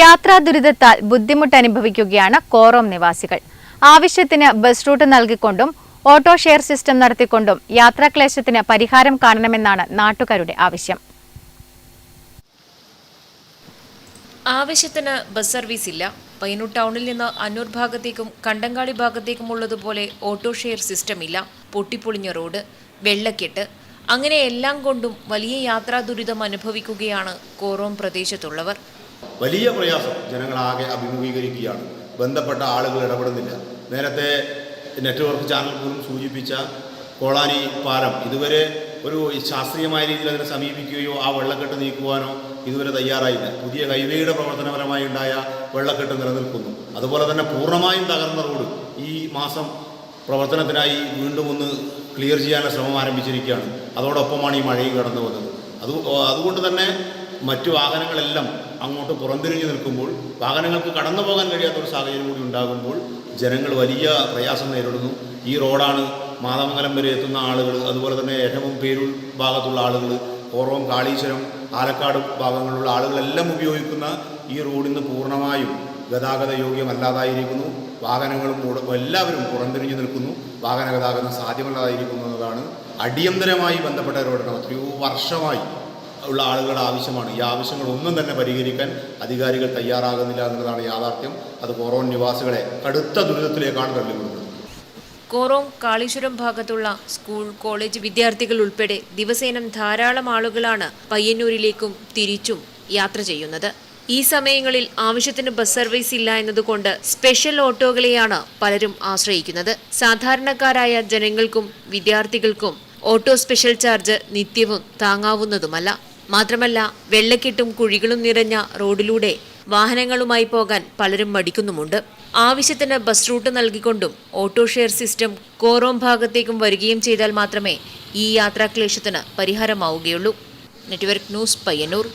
യാത്രാ ദുരിതത്താൽ ബുദ്ധിമുട്ട് അനുഭവിക്കുകയാണ് കോറോം നിവാസികൾ. ആവശ്യത്തിന് ബസ് റൂട്ട് നൽകിക്കൊണ്ടും ഓട്ടോ ഷെയർ സിസ്റ്റം നടത്തിക്കൊണ്ടും യാത്രാക്ലേശത്തിന് പരിഹാരം കാണണമെന്നാണ് നാട്ടുകാരുടെ ആവശ്യം. ആവശ്യത്തിന് ബസ് സർവീസ് ഇല്ല. പയ്യന്നൂർ ടൗണിൽ നിന്ന് അന്നൂർ ഭാഗത്തേക്കും കണ്ടങ്കാളി ഭാഗത്തേക്കും ഉള്ളതുപോലെ ഓട്ടോ ഷെയർ സിസ്റ്റം ഇല്ല. പൊട്ടിപ്പൊളിഞ്ഞ റോഡ് വെള്ളക്കെട്ട് അങ്ങനെ എല്ലാം കൊണ്ടും വലിയ യാത്രാ ദുരിതം അനുഭവിക്കുകയാണ് കോറോം പ്രദേശത്തുള്ളവർ. വലിയ പ്രയാസം ജനങ്ങളാകെ അഭിമുഖീകരിക്കുകയാണ്. ബന്ധപ്പെട്ട ആളുകൾ ഇടപെടുന്നില്ല. നേരത്തെ നെറ്റ്വർക്ക് ചാനൽ പോലും സൂചിപ്പിച്ച കോളാനി പാലം ഇതുവരെ ഒരു ശാസ്ത്രീയമായ രീതിയിൽ അതിനെ സമീപിക്കുകയോ ആ വെള്ളക്കെട്ട് നീക്കുവാനോ ഇതുവരെ തയ്യാറായില്ല. പുതിയ ഹൈവേയുടെ പ്രവർത്തനപരമായി ഉണ്ടായ വെള്ളക്കെട്ട് നിലനിൽക്കുന്നു. അതുപോലെ തന്നെ പൂർണമായും തകർന്ന റോഡ് ഈ മാസം പ്രവർത്തനത്തിനായി വീണ്ടും ഒന്ന് ക്ലിയർ ചെയ്യാനുള്ള ശ്രമം ആരംഭിച്ചിരിക്കുകയാണ്. അതോടൊപ്പമാണ് ഈ മഴയും കടന്നു വന്നത് അത് അതുകൊണ്ട് തന്നെ മറ്റു വാഹനങ്ങളെല്ലാം അങ്ങോട്ട് പുറംതിരിഞ്ഞു നിൽക്കുമ്പോൾ വാഹനങ്ങൾക്ക് കടന്നു പോകാൻ കഴിയാത്ത ഒരു സാഹചര്യം കൂടി ഉണ്ടാകുമ്പോൾ ജനങ്ങൾ വലിയ പ്രയാസം നേരിടുന്നു. ഈ റോഡാണ് മാതമംഗലം വരെ എത്തുന്ന ആളുകൾ അതുപോലെ തന്നെ ഏറ്റവും പേരൂർ ഭാഗത്തുള്ള ആളുകൾ കോറവം കാളീശ്വരം ആലക്കാട് ഭാഗങ്ങളിലുള്ള ആളുകളെല്ലാം ഉപയോഗിക്കുന്ന ഈ റോഡിന്ന് പൂർണമായും ഗതാഗത യോഗ്യമല്ലാതായിരിക്കുന്നു. വാഹനങ്ങളും എല്ലാവരും പുറംതിരിഞ്ഞു നിൽക്കുന്നു. വാഹന ഗതാഗതം സാധ്യമല്ലാതായിരിക്കുന്നു എന്നതാണ് അടിയന്തരമായി ബന്ധപ്പെട്ട റോഡാണ് എത്രയോ വർഷമായി ഉള്ള ആളുകളുടെ ആവശ്യമാണ്. ഈ ആവശ്യങ്ങൾ ഒന്നും തന്നെ പരിഹരിക്കാൻ അധികാരികൾ തയ്യാറാകുന്നില്ല എന്നുള്ളതാണ് യാഥാർത്ഥ്യം. അത് കൊറോൺ നിവാസികളെ കടുത്ത ദുരിതത്തിലേക്കാണ് തള്ളിവിടുന്നത്. കോറോം കാളീശ്വരം ഭാഗത്തുള്ള സ്കൂൾ കോളേജ് വിദ്യാർത്ഥികൾ ഉൾപ്പെടെ ദിവസേനം ധാരാളം ആളുകളാണ് പയ്യന്നൂരിലേക്കും തിരിച്ചും യാത്ര ചെയ്യുന്നത്. ഈ സമയങ്ങളിൽ ആവശ്യത്തിന് ബസ് സർവീസ് ഇല്ല എന്നതുകൊണ്ട് സ്പെഷ്യൽ ഓട്ടോകളെയാണ് പലരും ആശ്രയിക്കുന്നത്. സാധാരണക്കാരായ ജനങ്ങൾക്കും വിദ്യാർത്ഥികൾക്കും ഓട്ടോ സ്പെഷ്യൽ ചാർജ് നിത്യവും താങ്ങാവുന്നതുമല്ല. മാത്രമല്ല വെള്ളക്കെട്ടും കുഴികളും നിറഞ്ഞ റോഡിലൂടെ വാഹനങ്ങളുമായി പോകാൻ പലരും മടിക്കുന്നുമുണ്ട്. ആവശ്യത്തിന് ബസ് റൂട്ട് നൽകിക്കൊണ്ടും ഓട്ടോ ഷെയർ സിസ്റ്റം കോറോം ഭാഗത്തേക്കും വരികയും ചെയ്താൽ മാത്രമേ ഈ യാത്രാക്ലേശത്തിന് പരിഹാരമാവുകയുള്ളൂ. Network news Payyanur.